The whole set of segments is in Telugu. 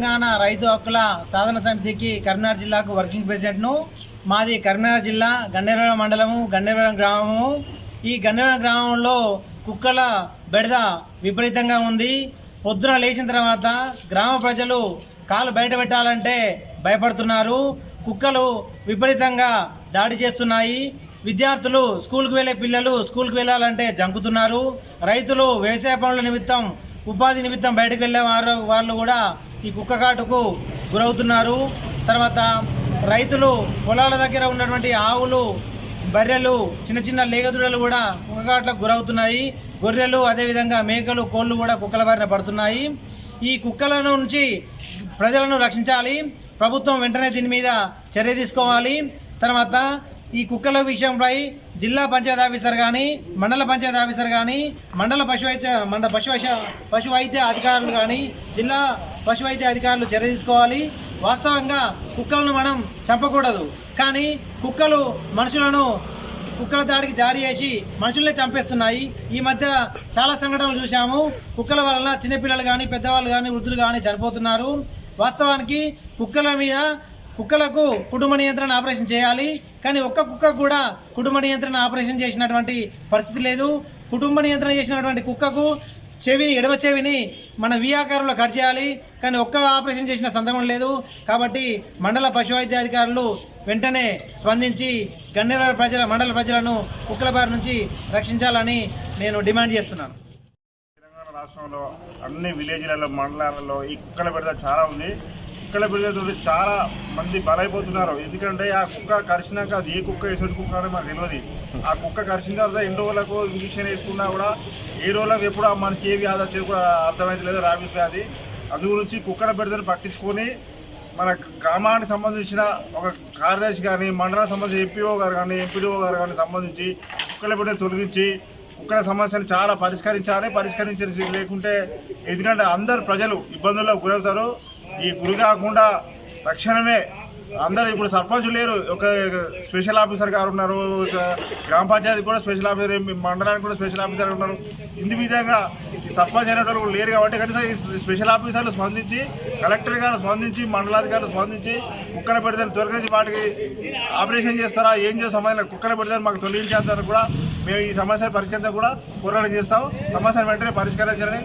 తెలంగాణ రైతు హక్కుల సాధన సమితికి కరీంనగర్ జిల్లాకు వర్కింగ్ ప్రెసిడెంట్ను మాది కరీంనగర్ జిల్లా గన్నేరవరం మండలము గన్నేరవరం గ్రామము. ఈ గన్నేవరం గ్రామంలో కుక్కల బెడద విపరీతంగా ఉంది. పొద్దున లేచిన తర్వాత గ్రామ ప్రజలు కాలు బయట పెట్టాలంటే భయపడుతున్నారు. కుక్కలు విపరీతంగా దాడి చేస్తున్నాయి. విద్యార్థులు స్కూల్కి వెళ్ళే పిల్లలు స్కూల్కి వెళ్ళాలంటే జంకుతున్నారు. రైతులు వ్యవసాయ పనుల నిమిత్తం ఉపాధి నిమిత్తం బయటకు వెళ్ళే వారు వాళ్ళు కూడా ఈ కుక్కకాటుకు గురవుతున్నారు. తర్వాత రైతులు పొలాల దగ్గర ఉన్నటువంటి ఆవులు బర్రెలు చిన్న చిన్న లేగదుడలు కూడా కుక్కకాట్లకు గురవుతున్నాయి. గొర్రెలు అదేవిధంగా మేకలు కోళ్ళు కూడా కుక్కల బారిన పడుతున్నాయి. ఈ కుక్కల నుంచి ప్రజలను రక్షించాలి. ప్రభుత్వం వెంటనే దీని మీద చర్య తీసుకోవాలి. తర్వాత ఈ కుక్కల విషయంపై జిల్లా పంచాయతీ ఆఫీసర్ కానీ మండల పంచాయతీ ఆఫీసర్ కానీ మండల పశు వైద్య మండల పశు పశువైద్య పశు వైద్య అధికారులు కానీ జిల్లా పశు వైద్య అధికారులు చర్య తీసుకోవాలి. వాస్తవంగా కుక్కలను మనం చంపకూడదు. కానీ కుక్కలు మనుషులను కుక్కల దాడికి దారి చేసి మనుషుల్ని చంపేస్తున్నాయి. ఈ మధ్య చాలా సంఘటనలు చూశాము. కుక్కల వలన చిన్నపిల్లలు కానీ పెద్దవాళ్ళు కానీ వృద్ధులు కానీ చనిపోతున్నారు. వాస్తవానికి కుక్కల మీద కుక్కలకు కుటుంబ నియంత్రణ ఆపరేషన్ చేయాలి. కానీ ఒక్క కుక్క కూడా కుటుంబ నియంత్రణ ఆపరేషన్ చేసినటువంటి పరిస్థితి లేదు. కుటుంబ నియంత్రణ చేసినటువంటి కుక్కకు చెవిని ఎడమ చెవిని మన వి ఆకారంలో కట్ చేయాలి. కానీ ఒక్క ఆపరేషన్ చేసిన సందర్భం లేదు. కాబట్టి మండల పశు వైద్యాధికారులు వెంటనే స్పందించి గన్నేర ప్రజల మండల ప్రజలను కుక్కల బారి నుంచి రక్షించాలని నేను డిమాండ్ చేస్తున్నాను. తెలంగాణ రాష్ట్రంలో అన్ని విలేజ్లలో మండలాలలో ఈ కుక్కల బెడద చాలా ఉంది. కుక్కల పిల్లలతో చాలా మంది బలైపోతున్నారు. ఎందుకంటే ఆ కుక్క కరిచినాక అది ఏ కుక్క ఎటువంటి కుక్క అని మాకు తెలియదు ఆ కుక్క కరిచిన తర్వాత ఎన్ని రోజులకు ఇంజక్షన్ వేసుకున్నా కూడా ఏ రోజులకు ఎప్పుడు ఆ మనిషికి ఏ వ్యాధి వచ్చేది కూడా అర్థమైతలేదు రాబీస్ వ్యాధి. అందు గురించి కుక్కల బెడదను పట్టించుకొని మన గ్రామానికి సంబంధించిన ఒక కార్యదర్శి కానీ మండలానికి సంబంధించిన ఎంపీఓ గారు కానీ ఎంపీడీఓ గారు కానీ సంబంధించి కుక్కల బిడ్డను తొలగించి కుక్కల సమస్యను చాలా పరిష్కరించాలి పరిష్కరించే లేకుంటే ఎందుకంటే అందరు ప్రజలు ఇబ్బందుల్లో గురవుతారు. ఈ గురి కాకుండా తక్షణమే అందరూ ఇప్పుడు సర్పంచ్ లేరు. ఒక స్పెషల్ ఆఫీసర్ గారు ఉన్నారు గ్రామ పంచాయతీ కూడా స్పెషల్ ఆఫీసర్ మండలానికి కూడా స్పెషల్ ఆఫీసర్ ఉన్నారు. ఇందు విధంగా ఈ సర్పంచ్ అయినటువంటి వాళ్ళు లేరు కాబట్టి కనీసం ఈ స్పెషల్ ఆఫీసర్లు స్పందించి కలెక్టర్ గారు స్పందించి మండలాధికారులు స్పందించి కుక్కల పెడితే తొలగించి వాటికి ఆపరేషన్ చేస్తారా ఏం చేస్తామని కుక్కల పెడితే మాకు తొలగించేస్తారు కూడా. మేము ఈ సమస్య పరిష్కరించడం కూడా పోరాటం చేస్తాం. సమస్యను వెంటనే పరిష్కరించాలని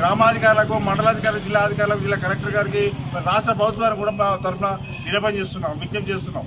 గ్రామాధికారులకు మండలాధికారులకు జిల్లా అధికారులకు జిల్లా కలెక్టర్ గారికి రాష్ట్ర ప్రభుత్వానికి కూడా మా తరఫున నిరూపణ చేస్తున్నాం విజ్ఞప్తి చేస్తున్నాం.